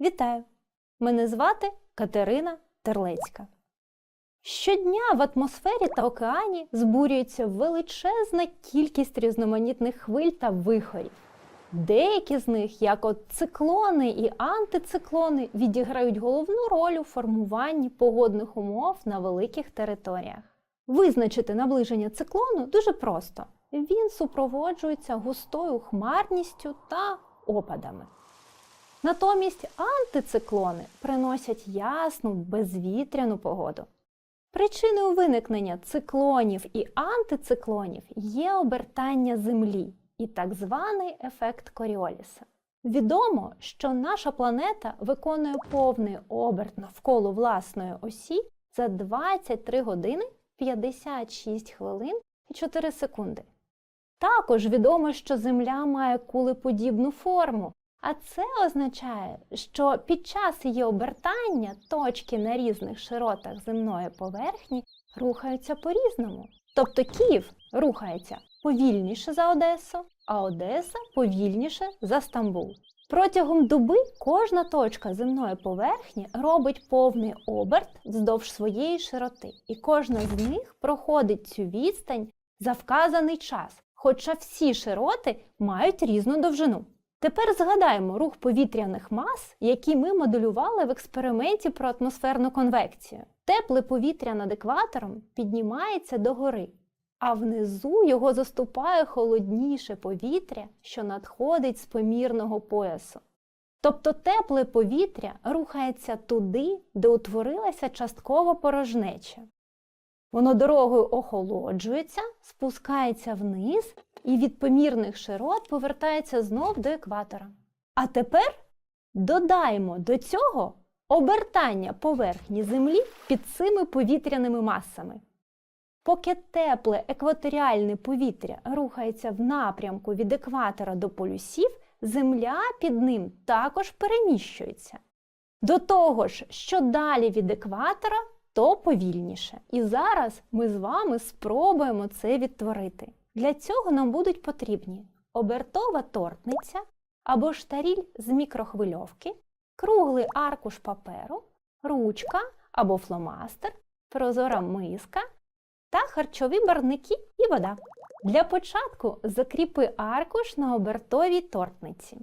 Вітаю! Мене звати Катерина Терлецька. Щодня в атмосфері та океані збурюється величезна кількість різноманітних хвиль та вихорів. Деякі з них, як от циклони і антициклони, відіграють головну роль у формуванні погодних умов на великих територіях. Визначити наближення циклону дуже просто. Він супроводжується густою хмарністю та опадами. Натомість антициклони приносять ясну, безвітряну погоду. Причиною виникнення циклонів і антициклонів є обертання Землі і так званий ефект Коріоліса. Відомо, що наша планета виконує повний оберт навколо власної осі за 23 години 56 хвилин і 4 секунди. Також відомо, що Земля має кулеподібну форму, а це означає, що під час її обертання точки на різних широтах земної поверхні рухаються по-різному. Тобто Київ рухається повільніше за Одесу, а Одеса повільніше за Стамбул. Протягом доби кожна точка земної поверхні робить повний оберт вздовж своєї широти, і кожна з них проходить цю відстань за вказаний час, хоча всі широти мають різну довжину. Тепер згадаємо рух повітряних мас, які ми моделювали в експерименті про атмосферну конвекцію. Тепле повітря над екватором піднімається догори, а внизу його заступає холодніше повітря, що надходить з помірного поясу. Тобто тепле повітря рухається туди, де утворилася часткова порожнеча. Воно дорогою охолоджується, спускається вниз і від помірних широт повертається знов до екватора. А тепер додаємо до цього обертання поверхні Землі під цими повітряними масами. Поки тепле екваторіальне повітря рухається в напрямку від екватора до полюсів, Земля під ним також переміщується. До того ж, що далі від екватора, то повільніше. І зараз ми з вами спробуємо це відтворити. Для цього нам будуть потрібні обертова тортниця або штаріль з мікрохвильовки, круглий аркуш паперу, ручка або фломастер, прозора миска та харчові барники і вода. Для початку закріпи аркуш на обертовій тортниці.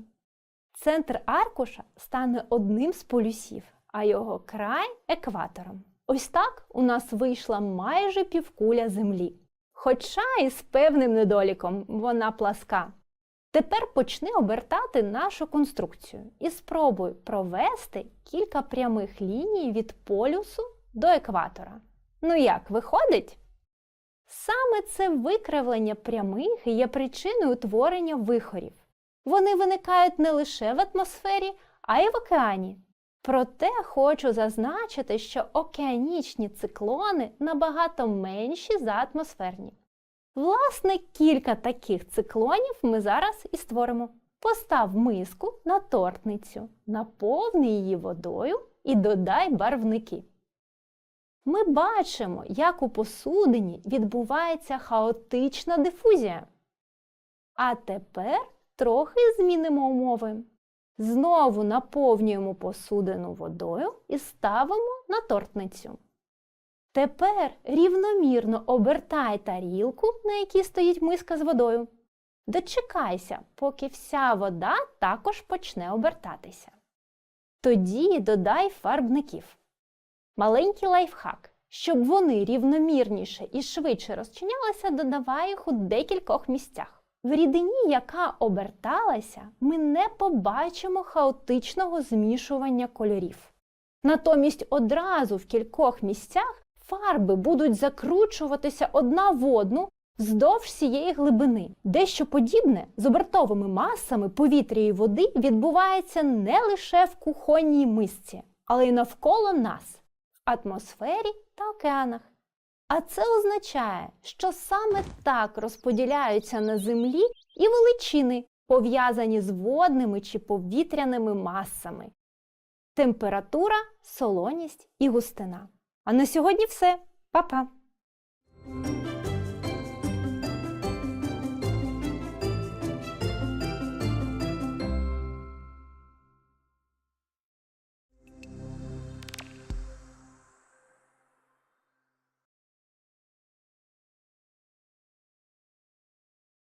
Центр аркуша стане одним з полюсів, а його край екватором. Ось так у нас вийшла майже півкуля землі. Хоча і з певним недоліком вона пласка. Тепер почни обертати нашу конструкцію і спробуй провести кілька прямих ліній від полюсу до екватора. Ну як, виходить? Саме це викривлення прямих є причиною утворення вихорів. Вони виникають не лише в атмосфері, а й в океані. Проте хочу зазначити, що океанічні циклони набагато менші за атмосферні. Власне, кілька таких циклонів ми зараз і створимо. Постав миску на тортницю, наповни її водою і додай барвники. Ми бачимо, як у посудині відбувається хаотична дифузія. А тепер трохи змінимо умови. Знову наповнюємо посудину водою і ставимо на тортницю. Тепер рівномірно обертай тарілку, на якій стоїть миска з водою. Дочекайся, поки вся вода також почне обертатися. Тоді додай фарбників. Маленький лайфхак. Щоб вони рівномірніше і швидше розчинялися, додавай їх у декількох місцях. В рідині, яка оберталася, ми не побачимо хаотичного змішування кольорів. Натомість одразу в кількох місцях фарби будуть закручуватися одна в одну вздовж всієї глибини. Дещо подібне з обертовими масами повітря і води відбувається не лише в кухонній мисці, але й навколо нас, в атмосфері та океанах. А це означає, що саме так розподіляються на землі і величини, пов'язані з водними чи повітряними масами. Температура, солоність і густина. А на сьогодні все. Па-па!